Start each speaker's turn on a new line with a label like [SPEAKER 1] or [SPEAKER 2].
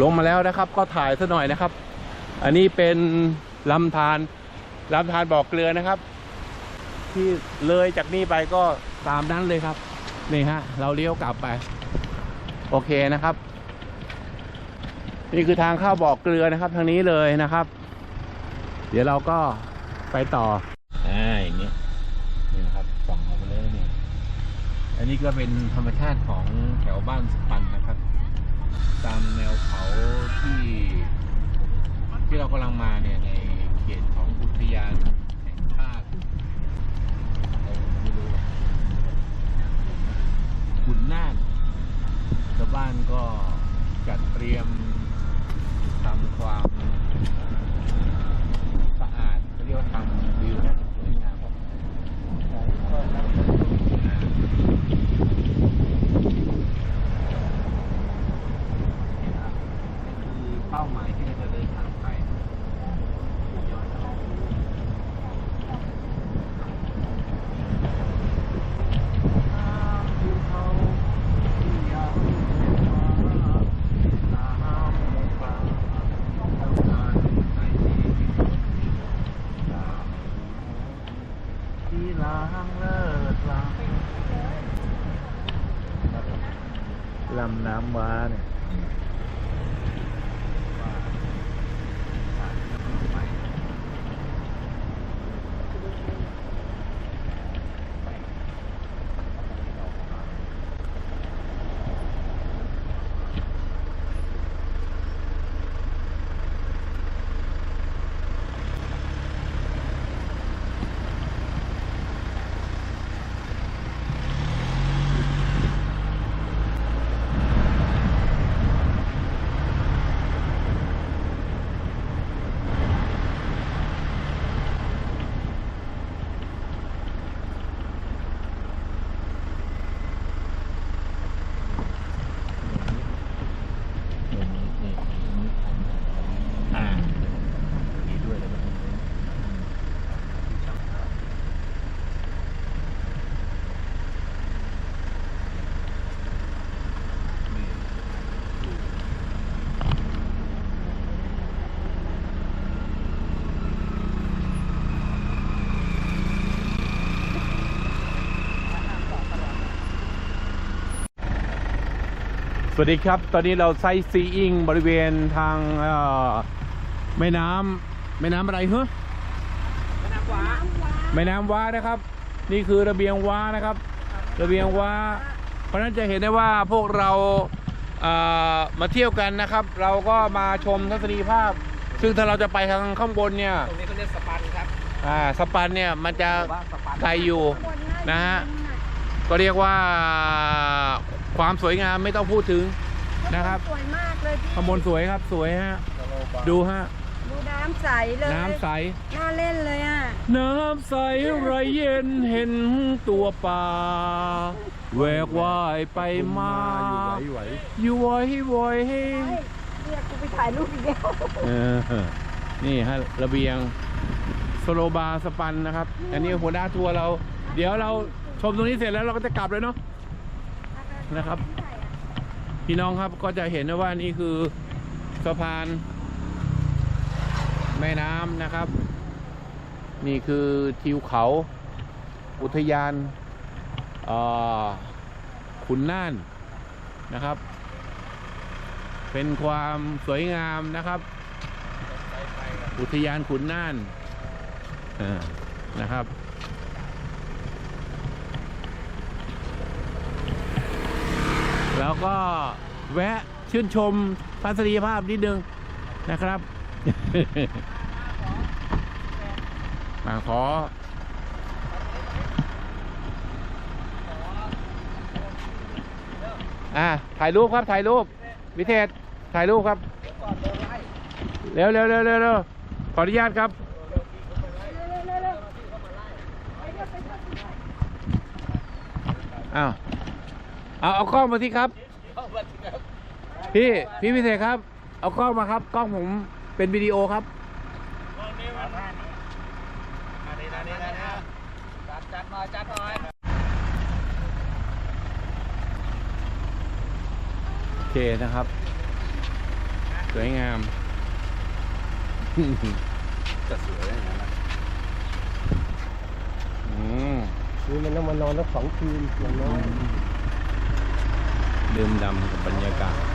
[SPEAKER 1] ลงมาแล้วนะครับ ก็ถ่ายซะหน่อยนะครับ อันนี้เป็นลำธารลำธารบ่อเกลือนะครับ ที่เลยจากนี่ไปก็ตามนั้นเลยครับนี่ฮะเราเลี้ยวกลับไป โอเคนะครับ นี่คือทางเข้าบ่อเกลือนะครับ ทางนี้เลยนะครับ เดี๋ยวเราก็ไปต่ออ่าอย่างนี้นี่นะครับส่องออกมาเลยนี่อันนี้ก็เป็นธรรมชาติของแถวบ้านสุปันนะครับ ตามแนวเขาที่ ที่เรากำลังมาเนี่ยในเขตของอุทยานแห่งชาติเออไม่รู้หรอกขุนน่านชาวบ้านก็จัดเตรียมทำความสะอาดเขาเรียกว่าทำวิวนะสวยงามคือเป้าหมายที่เราจะเดินทางไปยอดเขาที่ล้างเลิศล้างลำน้ำว้าเนี่ย สวัสดีครับ ตอนนี้เราไซต์ซีอิงบริเวณทางเอ่อแม่น้ำแม่น้ำอะไรเหรอแม่น้ำว้านะครับ นี่คือระเบียงว้านะครับ ระเบียงว้า เพราะฉะนั้นจะเห็นได้ว่าพวกเราเอ่อมาเที่ยวกันนะครับ เราก็มาชมทัศนียภาพ ซึ่งถ้าเราจะไปทางข้างบนเนี่ย
[SPEAKER 2] ตรงนี้เขาเรียกสปันครับ
[SPEAKER 1] อ่าสปันเนี่ยมันจะ
[SPEAKER 2] ว่าสปัน
[SPEAKER 1] ไกลอยู่นะฮะก็เรียกว่า ความสวยงามไม่ต้องพูดถึงนะครับ
[SPEAKER 3] สวยมากเลยพี่
[SPEAKER 1] ข้างบนสวยครับสวยฮะ ดูฮะ
[SPEAKER 3] ดูน้ำใสเลย
[SPEAKER 1] น้ำใส
[SPEAKER 3] น่าเล่นเลยอะ
[SPEAKER 1] น้ำใสไรเย็นเห็นตัวปลาแหวกว่ายไปมาอยู่ไหวไหว
[SPEAKER 3] เฮ้ยเรียกกูไปถ่ายรูปอีกแล้ว
[SPEAKER 1] เออนี่ฮะระเบียงสโลบาร์สปันนะครับ อันนี้หัวหน้าทัวร์เรา เดี๋ยวเราชมตรงนี้เสร็จแล้วเราก็จะกลับเลยเนาะ นะครับ พี่น้องครับก็จะเห็นว่านี่คือสะพาน แม่น้ำนะครับ นี่คือทิวเขา อุทยานขุนน่านนะครับ เป็นความสวยงามนะครับ อุทยานขุนน่านนะครับ แล้วก็แวะชื่นชมทัศนียภาพนิดนึงนะครับมาขอ อ่าถ่ายรูปครับถ่ายรูป วิเทศถ่ายรูปครับ เร็วเร็วเร็วเร็วเร็วขออนุญาตครับอ้าว เอาเอากล้องมาที่ครับ พี่พี่พิเศษครับ เอากล้องมาครับ กล้องผมเป็นวิดีโอครับโอเคนะครับ สวยงาม
[SPEAKER 2] จะสวยอย่างนั้น
[SPEAKER 1] อืม
[SPEAKER 4] นี่มันต้องมานอนแล้วสองคืนอย่างน้อย
[SPEAKER 1] ดื่มด่ำกับบรรยากาศ